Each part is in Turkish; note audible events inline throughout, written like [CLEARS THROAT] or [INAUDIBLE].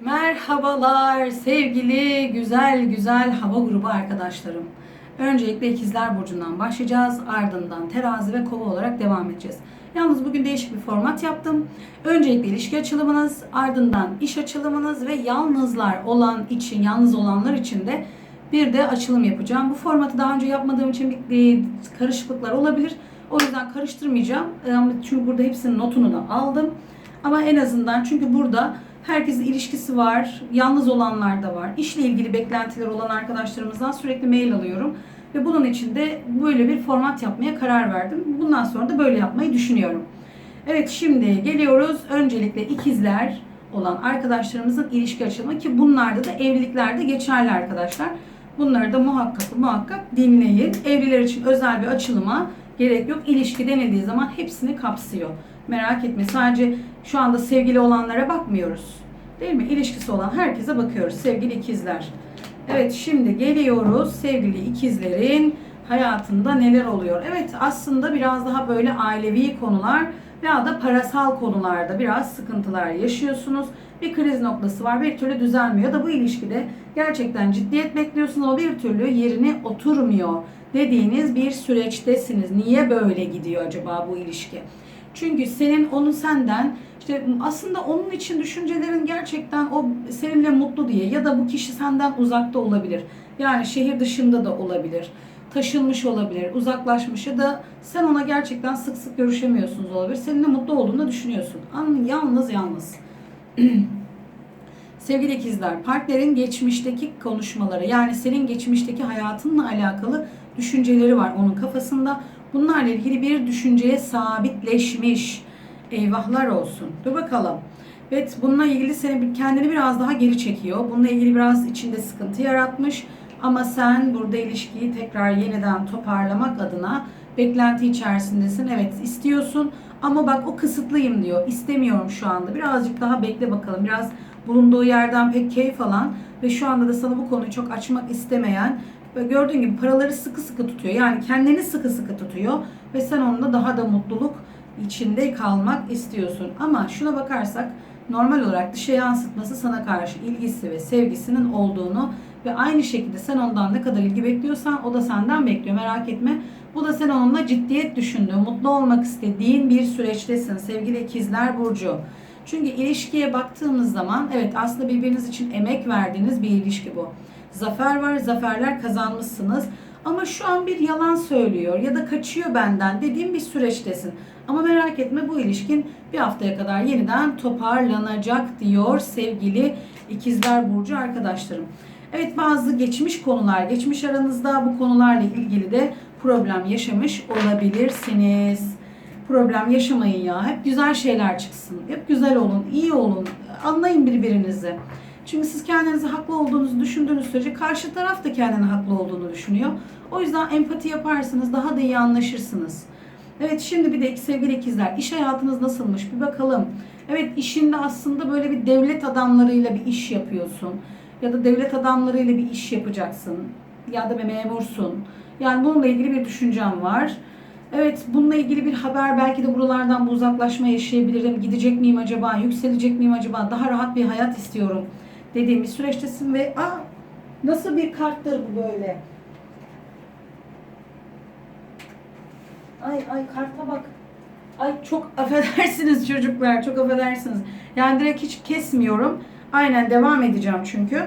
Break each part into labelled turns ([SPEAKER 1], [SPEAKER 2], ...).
[SPEAKER 1] Merhabalar sevgili güzel güzel hava grubu arkadaşlarım. Öncelikle ikizler burcundan başlayacağız. Ardından terazi ve kova olarak devam edeceğiz. Yalnız bugün değişik bir format yaptım. Öncelikle ilişki açılımınız, ardından iş açılımınız ve yalnızlar olan için, yalnız olanlar için de bir de açılım yapacağım. Bu formatı daha önce yapmadığım için bir karışıklıklar olabilir. O yüzden karıştırmayacağım. Ee, Çünkü burada hepsinin notunu da aldım. Ama en azından çünkü burada herkesin ilişkisi var, yalnız olanlar da var. İşle ilgili beklentiler olan arkadaşlarımızdan sürekli mail alıyorum. Ve bunun için de böyle bir format yapmaya karar verdim. Bundan sonra da böyle yapmayı düşünüyorum. Evet şimdi geliyoruz. Öncelikle ikizler olan arkadaşlarımızın ilişki açılımı ki bunlarda da evliliklerde geçerli arkadaşlar. Bunları da muhakkak muhakkak dinleyin. Evliler için özel bir açılıma gerek yok. İlişki denildiği zaman hepsini kapsıyor. Merak etme sadece şu anda sevgili olanlara bakmıyoruz. Değil mi? İlişkisi olan herkese bakıyoruz sevgili ikizler. Evet şimdi geliyoruz sevgili ikizlerin hayatında neler oluyor? Evet aslında biraz daha böyle ailevi konular veya da parasal konularda biraz sıkıntılar yaşıyorsunuz. Bir kriz noktası var bir türlü düzelmiyor da bu ilişkide gerçekten ciddiyet bekliyorsunuz ama bir türlü yerine oturmuyor dediğiniz bir süreçtesiniz. Niye böyle gidiyor acaba bu ilişki? Çünkü senin onun senden işte aslında onun için düşüncelerin gerçekten o seninle mutlu diye ya da bu kişi senden uzakta olabilir. Yani şehir dışında da olabilir. Taşınmış olabilir, uzaklaşmış ya da sen ona gerçekten sık sık görüşemiyorsunuz olabilir. Seninle mutlu olduğunu düşünüyorsun. Yalnız yalnız. [CLEARS THROAT] Sevgili ikizler, partnerin geçmişteki konuşmaları yani senin geçmişteki hayatınla alakalı düşünceleri var onun kafasında. Bunlarla ilgili bir düşünceye sabitleşmiş. Eyvahlar olsun. Dur bakalım. Evet bununla ilgili seni kendini biraz daha geri çekiyor. Bununla ilgili biraz içinde sıkıntı yaratmış. Ama sen burada ilişkiyi tekrar yeniden toparlamak adına beklenti içerisindesin. Evet istiyorsun ama bak o kısıtlıyım diyor. İstemiyorum şu anda. Birazcık daha bekle bakalım. Biraz bulunduğu yerden pek keyif alan ve şu anda da sana bu konuyu çok açmak istemeyen ve gördüğün gibi paraları sıkı sıkı tutuyor. Yani kendini sıkı sıkı tutuyor ve sen onunla daha da mutluluk içinde kalmak istiyorsun. Ama şuna bakarsak normal olarak dışa yansıtması sana karşı ilgisi ve sevgisinin olduğunu ve aynı şekilde sen ondan ne kadar ilgi bekliyorsan o da senden bekliyor. Merak etme. Bu da sen onunla ciddiyet düşündüğün, mutlu olmak istediğin bir süreçtesin sevgili ikizler burcu. Çünkü ilişkiye baktığımız zaman evet aslında birbiriniz için emek verdiğiniz bir ilişki bu. Zafer var, zaferler kazanmışsınız. Ama şu an bir yalan söylüyor ya da kaçıyor benden dediğim bir süreçtesin. Ama merak etme bu ilişkin bir haftaya kadar yeniden toparlanacak diyor sevgili ikizler burcu arkadaşlarım. Evet bazı geçmiş konular, geçmiş aranızda bu konularla ilgili de problem yaşamış olabilirsiniz. Problem yaşamayın ya. Hep güzel şeyler çıksın. Hep güzel olun, iyi olun. Anlayın birbirinizi. Çünkü siz kendinizi haklı olduğunuzu düşündüğünüz sürece karşı taraf da kendini haklı olduğunu düşünüyor. O yüzden empati yaparsınız, daha da iyi anlaşırsınız. Evet şimdi bir de sevgili ikizler iş hayatınız nasılmış bir bakalım. Evet işinde aslında böyle bir devlet adamlarıyla bir iş yapıyorsun. Ya da devlet adamlarıyla bir iş yapacaksın. Ya da bir memursun. Yani bununla ilgili bir düşüncem var. Evet bununla ilgili bir haber belki de buralardan bu uzaklaşma yaşayabilirim. Gidecek miyim acaba? Yükselecek miyim acaba? Daha rahat bir hayat istiyorum dediğim bir süreçtesin ve aa nasıl bir karttır bu böyle? Ay ay karta bak. Ay çok [LAUGHS] affedersiniz çocuklar, çok affedersiniz. Yani direkt hiç kesmiyorum. Aynen devam edeceğim çünkü.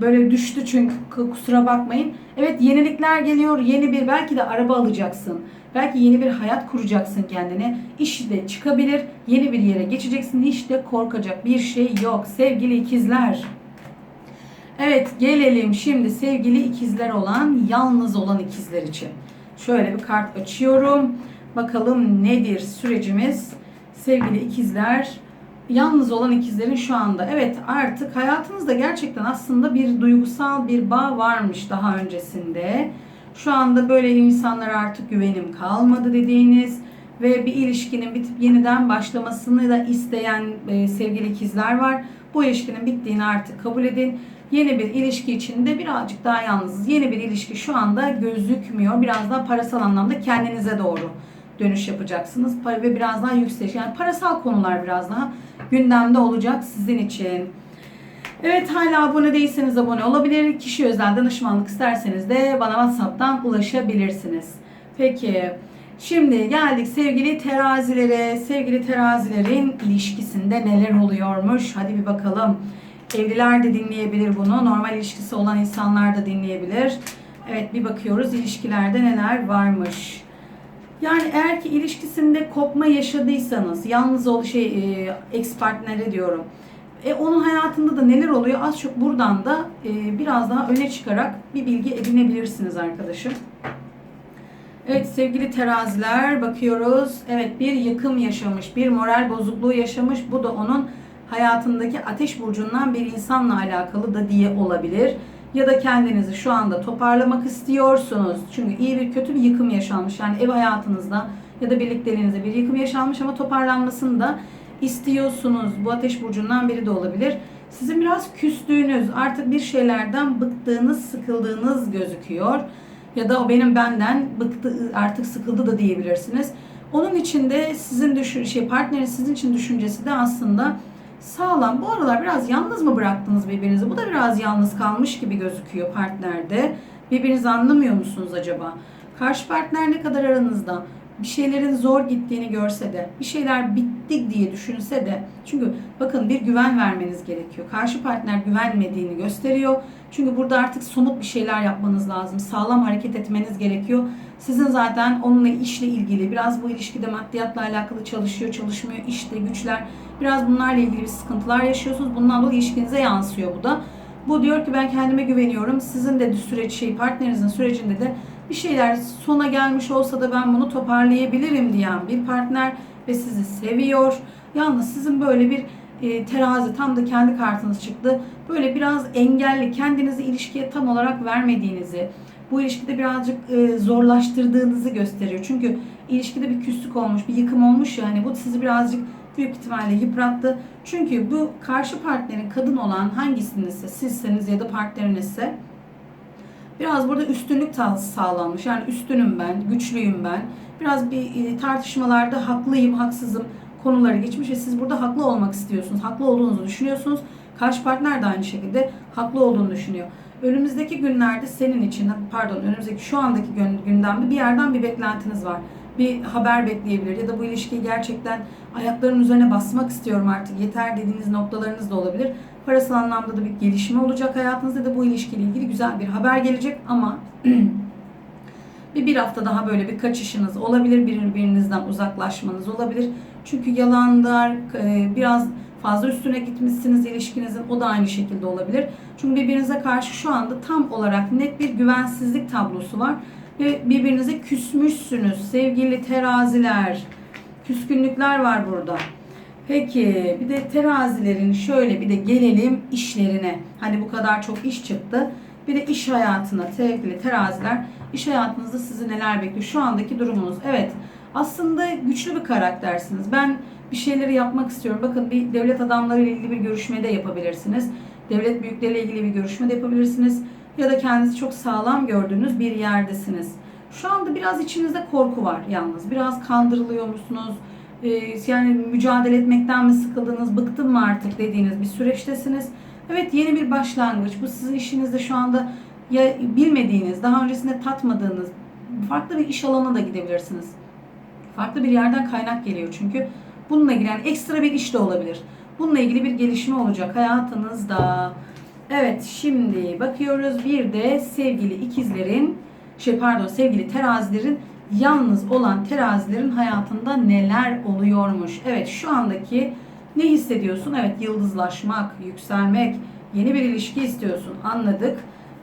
[SPEAKER 1] Böyle düştü çünkü kusura bakmayın. Evet yenilikler geliyor. Yeni bir belki de araba alacaksın. Belki yeni bir hayat kuracaksın kendine. İş de çıkabilir. Yeni bir yere geçeceksin. Hiç de korkacak bir şey yok. Sevgili ikizler. Evet gelelim şimdi sevgili ikizler olan yalnız olan ikizler için. Şöyle bir kart açıyorum. Bakalım nedir sürecimiz sevgili ikizler. Yalnız olan ikizlerin şu anda evet artık hayatınızda gerçekten aslında bir duygusal bir bağ varmış daha öncesinde. Şu anda böyle insanlara artık güvenim kalmadı dediğiniz ve bir ilişkinin bitip yeniden başlamasını da isteyen e, sevgili ikizler var. Bu ilişkinin bittiğini artık kabul edin. Yeni bir ilişki içinde birazcık daha yalnızız. Yeni bir ilişki şu anda gözükmüyor. Biraz daha parasal anlamda kendinize doğru dönüş yapacaksınız. Para ve biraz daha yükseliş. Yani parasal konular biraz daha gündemde olacak sizin için. Evet hala abone değilseniz abone olabilir. Kişi özel danışmanlık isterseniz de bana WhatsApp'tan ulaşabilirsiniz. Peki şimdi geldik sevgili terazilere. Sevgili terazilerin ilişkisinde neler oluyormuş? Hadi bir bakalım. Evliler de dinleyebilir bunu. Normal ilişkisi olan insanlar da dinleyebilir. Evet bir bakıyoruz ilişkilerde neler varmış. Yani eğer ki ilişkisinde kopma yaşadıysanız, yalnız ol şey e, ex partneri diyorum. E, onun hayatında da neler oluyor az çok buradan da e, biraz daha öne çıkarak bir bilgi edinebilirsiniz arkadaşım. Evet sevgili teraziler bakıyoruz. Evet bir yıkım yaşamış, bir moral bozukluğu yaşamış. Bu da onun hayatındaki ateş burcundan bir insanla alakalı da diye olabilir. Ya da kendinizi şu anda toparlamak istiyorsunuz. Çünkü iyi bir kötü bir yıkım yaşanmış. Yani ev hayatınızda ya da birlikteliğinizde bir yıkım yaşanmış ama toparlanmasını da istiyorsunuz. Bu ateş burcundan biri de olabilir. Sizin biraz küstüğünüz, artık bir şeylerden bıktığınız, sıkıldığınız gözüküyor. Ya da o benim benden bıktı, artık sıkıldı da diyebilirsiniz. Onun için de sizin düşün, şey partnerin sizin için düşüncesi de aslında sağlam. Bu aralar biraz yalnız mı bıraktınız birbirinizi? Bu da biraz yalnız kalmış gibi gözüküyor partnerde. Birbirinizi anlamıyor musunuz acaba? Karşı partner ne kadar aranızda? Bir şeylerin zor gittiğini görse de, bir şeyler bittik diye düşünse de, çünkü bakın bir güven vermeniz gerekiyor. Karşı partner güvenmediğini gösteriyor. Çünkü burada artık somut bir şeyler yapmanız lazım. Sağlam hareket etmeniz gerekiyor. Sizin zaten onunla işle ilgili, biraz bu ilişkide maddiyatla alakalı çalışıyor, çalışmıyor, işte güçler, biraz bunlarla ilgili bir sıkıntılar yaşıyorsunuz. Bundan dolayı ilişkinize yansıyor bu da. Bu diyor ki ben kendime güveniyorum. Sizin de süreç şey partnerinizin sürecinde de bir şeyler sona gelmiş olsa da ben bunu toparlayabilirim diyen bir partner ve sizi seviyor. Yalnız sizin böyle bir e, terazi tam da kendi kartınız çıktı. Böyle biraz engelli, kendinizi ilişkiye tam olarak vermediğinizi, bu ilişkide birazcık e, zorlaştırdığınızı gösteriyor. Çünkü ilişkide bir küslük olmuş, bir yıkım olmuş yani bu sizi birazcık büyük ihtimalle yıprattı. Çünkü bu karşı partnerin kadın olan hangisinizse, sizseniz ya da partnerinizse Biraz burada üstünlük sağlanmış. Yani üstünüm ben, güçlüyüm ben. Biraz bir e, tartışmalarda haklıyım, haksızım konuları geçmiş ve siz burada haklı olmak istiyorsunuz. Haklı olduğunuzu düşünüyorsunuz. Karşı partner de aynı şekilde haklı olduğunu düşünüyor. Önümüzdeki günlerde senin için, pardon önümüzdeki şu andaki gündemde bir yerden bir beklentiniz var. Bir haber bekleyebilir ya da bu ilişkiyi gerçekten ayaklarının üzerine basmak istiyorum artık yeter dediğiniz noktalarınız da olabilir. Parasal anlamda da bir gelişme olacak hayatınızda da bu ilişkiyle ilgili güzel bir haber gelecek ama [CLEARS THROAT] bir bir hafta daha böyle bir kaçışınız olabilir. Birbirinizden uzaklaşmanız olabilir. Çünkü yalanlar e, biraz fazla üstüne gitmişsiniz ilişkinizin o da aynı şekilde olabilir. Çünkü birbirinize karşı şu anda tam olarak net bir güvensizlik tablosu var ve birbirinize küsmüşsünüz sevgili teraziler. Küskünlükler var burada. Peki bir de terazilerin şöyle bir de gelelim işlerine. Hani bu kadar çok iş çıktı. Bir de iş hayatına sevgili teraziler. iş hayatınızda sizi neler bekliyor? Şu andaki durumunuz. Evet aslında güçlü bir karaktersiniz. Ben bir şeyleri yapmak istiyorum. Bakın bir devlet adamları ile ilgili bir görüşme de yapabilirsiniz. Devlet büyükleriyle ilgili bir görüşme de yapabilirsiniz. Ya da kendinizi çok sağlam gördüğünüz bir yerdesiniz. Şu anda biraz içinizde korku var yalnız. Biraz kandırılıyor musunuz? Ee, yani mücadele etmekten mi sıkıldınız, bıktım mı artık dediğiniz bir süreçtesiniz. Evet yeni bir başlangıç. Bu sizin işinizde şu anda ya bilmediğiniz, daha öncesinde tatmadığınız farklı bir iş alanına da gidebilirsiniz. Farklı bir yerden kaynak geliyor çünkü. Bununla ilgili yani ekstra bir iş de olabilir. Bununla ilgili bir gelişme olacak hayatınızda. Evet şimdi bakıyoruz bir de sevgili ikizlerin şey pardon sevgili terazilerin yalnız olan terazilerin hayatında neler oluyormuş. Evet şu andaki ne hissediyorsun? Evet yıldızlaşmak, yükselmek, yeni bir ilişki istiyorsun anladık.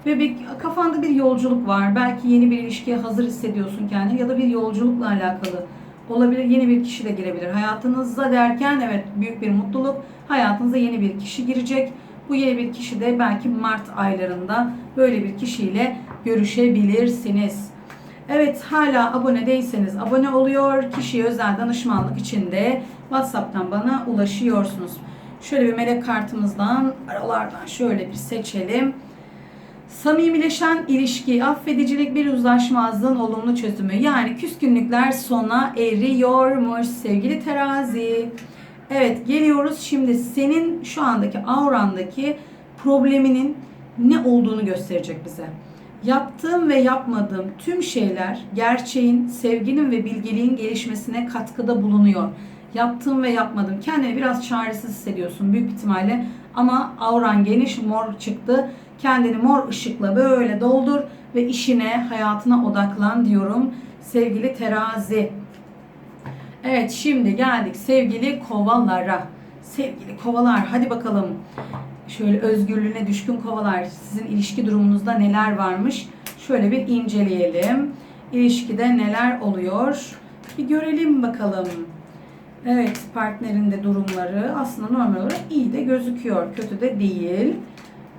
[SPEAKER 1] Ve bir kafanda bir yolculuk var. Belki yeni bir ilişkiye hazır hissediyorsun kendini ya da bir yolculukla alakalı olabilir. Yeni bir kişi de girebilir. Hayatınızda derken evet büyük bir mutluluk. Hayatınıza yeni bir kişi girecek. Bu yeni bir kişi de belki Mart aylarında böyle bir kişiyle görüşebilirsiniz. Evet hala abone değilseniz abone oluyor. Kişiye özel danışmanlık için de WhatsApp'tan bana ulaşıyorsunuz. Şöyle bir melek kartımızdan aralardan şöyle bir seçelim. Samimileşen ilişki, affedicilik bir uzlaşmazlığın olumlu çözümü. Yani küskünlükler sona eriyormuş sevgili terazi. Evet geliyoruz şimdi senin şu andaki aurandaki probleminin ne olduğunu gösterecek bize. Yaptığım ve yapmadığım tüm şeyler gerçeğin, sevginin ve bilgeliğin gelişmesine katkıda bulunuyor. Yaptığım ve yapmadım. Kendini biraz çaresiz hissediyorsun büyük ihtimalle. Ama auran geniş, mor çıktı. Kendini mor ışıkla böyle doldur ve işine, hayatına odaklan diyorum. Sevgili terazi. Evet şimdi geldik sevgili kovalara. Sevgili kovalar hadi bakalım. Şöyle özgürlüğüne düşkün kovalar. Sizin ilişki durumunuzda neler varmış? Şöyle bir inceleyelim. İlişkide neler oluyor? Bir görelim bakalım. Evet partnerinde durumları aslında normal olarak iyi de gözüküyor. Kötü de değil.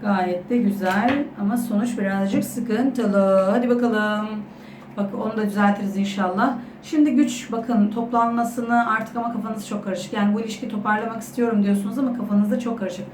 [SPEAKER 1] Gayet de güzel ama sonuç birazcık sıkıntılı. Hadi bakalım. Bak onu da düzeltiriz inşallah. Şimdi güç bakın toplanmasını artık ama kafanız çok karışık. Yani bu ilişki toparlamak istiyorum diyorsunuz ama kafanızda çok karışık.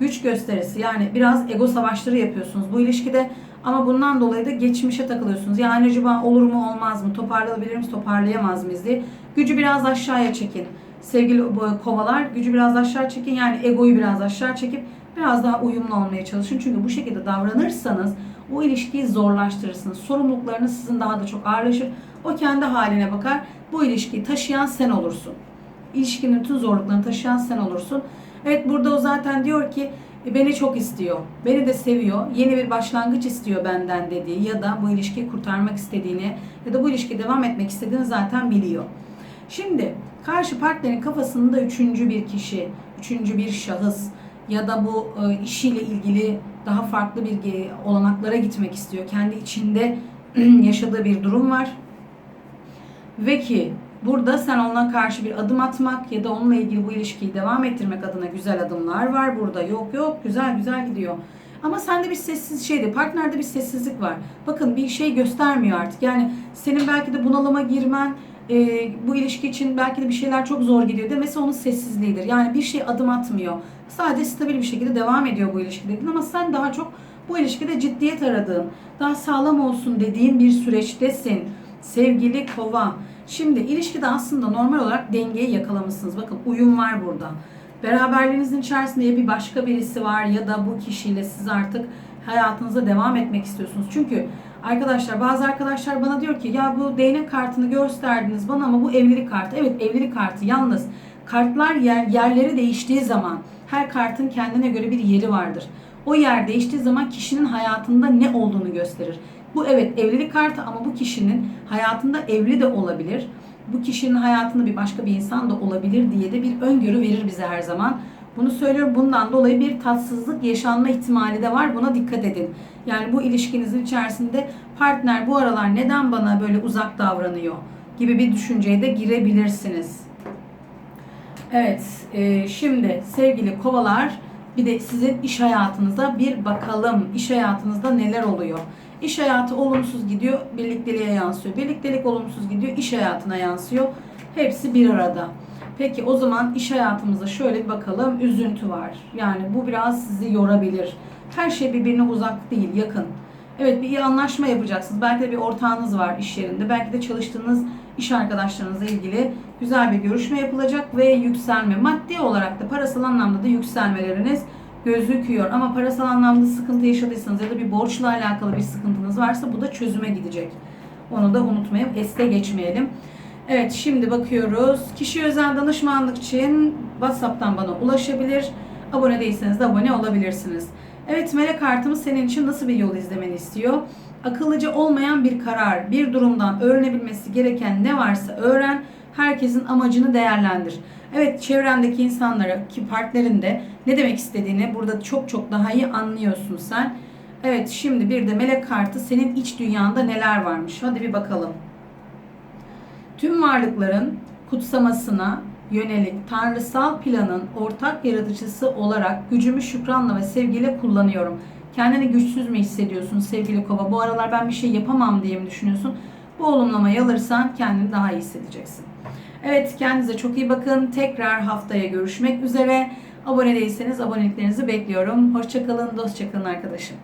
[SPEAKER 1] Güç gösterisi yani biraz ego savaşları yapıyorsunuz bu ilişkide ama bundan dolayı da geçmişe takılıyorsunuz. Yani acaba olur mu olmaz mı toparlayabilir miyiz toparlayamaz mıyız diye. Gücü biraz aşağıya çekin. Sevgili kovalar gücü biraz aşağı çekin yani egoyu biraz aşağı çekip biraz daha uyumlu olmaya çalışın. Çünkü bu şekilde davranırsanız o ilişkiyi zorlaştırırsınız. Sorumluluklarınız sizin daha da çok ağırlaşır. O kendi haline bakar. Bu ilişkiyi taşıyan sen olursun. İlişkinin tüm zorluklarını taşıyan sen olursun. Evet burada o zaten diyor ki "E, beni çok istiyor. Beni de seviyor. Yeni bir başlangıç istiyor benden dediği ya da bu ilişkiyi kurtarmak istediğini ya da bu ilişki devam etmek istediğini zaten biliyor. Şimdi karşı partnerin kafasında üçüncü bir kişi, üçüncü bir şahıs ya da bu e, işiyle ilgili daha farklı bir olanaklara gitmek istiyor. Kendi içinde [CLEARS THROAT] yaşadığı bir durum var. Ve ki burada sen ona karşı bir adım atmak ya da onunla ilgili bu ilişkiyi devam ettirmek adına güzel adımlar var. Burada yok yok güzel güzel gidiyor. Ama sende bir sessiz şeydi. Partnerde bir sessizlik var. Bakın bir şey göstermiyor artık. Yani senin belki de bunalıma girmen, e, bu ilişki için belki de bir şeyler çok zor gidiyor demesi onun sessizliğidir. Yani bir şey adım atmıyor. Sadece stabil bir şekilde devam ediyor bu ilişki dedin ama sen daha çok bu ilişkide ciddiyet aradığın, daha sağlam olsun dediğin bir süreçtesin. Sevgili kova. Şimdi ilişkide aslında normal olarak dengeyi yakalamışsınız. Bakın uyum var burada. Beraberliğinizin içerisinde ya bir başka birisi var ya da bu kişiyle siz artık hayatınıza devam etmek istiyorsunuz. Çünkü arkadaşlar bazı arkadaşlar bana diyor ki ya bu değnek kartını gösterdiniz bana ama bu evlilik kartı. Evet evlilik kartı yalnız kartlar yer, yerleri değiştiği zaman her kartın kendine göre bir yeri vardır. O yer değiştiği zaman kişinin hayatında ne olduğunu gösterir. Bu evet evlilik kartı ama bu kişinin hayatında evli de olabilir. Bu kişinin hayatında bir başka bir insan da olabilir diye de bir öngörü verir bize her zaman. Bunu söylüyorum bundan dolayı bir tatsızlık yaşanma ihtimali de var. Buna dikkat edin. Yani bu ilişkinizin içerisinde partner bu aralar neden bana böyle uzak davranıyor gibi bir düşünceye de girebilirsiniz. Evet, e, şimdi sevgili kovalar bir de sizin iş hayatınıza bir bakalım. İş hayatınızda neler oluyor? İş hayatı olumsuz gidiyor, birlikteliğe yansıyor. Birliktelik olumsuz gidiyor, iş hayatına yansıyor. Hepsi bir arada. Peki o zaman iş hayatımızda şöyle bakalım. Üzüntü var. Yani bu biraz sizi yorabilir. Her şey birbirine uzak değil, yakın. Evet bir iyi anlaşma yapacaksınız. Belki de bir ortağınız var iş yerinde. Belki de çalıştığınız iş arkadaşlarınızla ilgili güzel bir görüşme yapılacak ve yükselme. Maddi olarak da parasal anlamda da yükselmeleriniz gözüküyor. Ama parasal anlamda sıkıntı yaşadıysanız ya da bir borçla alakalı bir sıkıntınız varsa bu da çözüme gidecek. Onu da unutmayın. Este geçmeyelim. Evet şimdi bakıyoruz. Kişi özel danışmanlık için WhatsApp'tan bana ulaşabilir. Abone değilseniz de abone olabilirsiniz. Evet melek kartımız senin için nasıl bir yol izlemeni istiyor? Akıllıca olmayan bir karar, bir durumdan öğrenebilmesi gereken ne varsa öğren. Herkesin amacını değerlendir. Evet çevrendeki insanlara ki partnerinde ne demek istediğini burada çok çok daha iyi anlıyorsun sen. Evet şimdi bir de melek kartı senin iç dünyanda neler varmış. Hadi bir bakalım. Tüm varlıkların kutsamasına yönelik tanrısal planın ortak yaratıcısı olarak gücümü şükranla ve sevgiyle kullanıyorum. Kendini güçsüz mü hissediyorsun sevgili kova? Bu aralar ben bir şey yapamam diye mi düşünüyorsun? Bu olumlamayı alırsan kendini daha iyi hissedeceksin. Evet kendinize çok iyi bakın. Tekrar haftaya görüşmek üzere. Abone değilseniz aboneliklerinizi bekliyorum. Hoşçakalın, dostçakalın arkadaşım.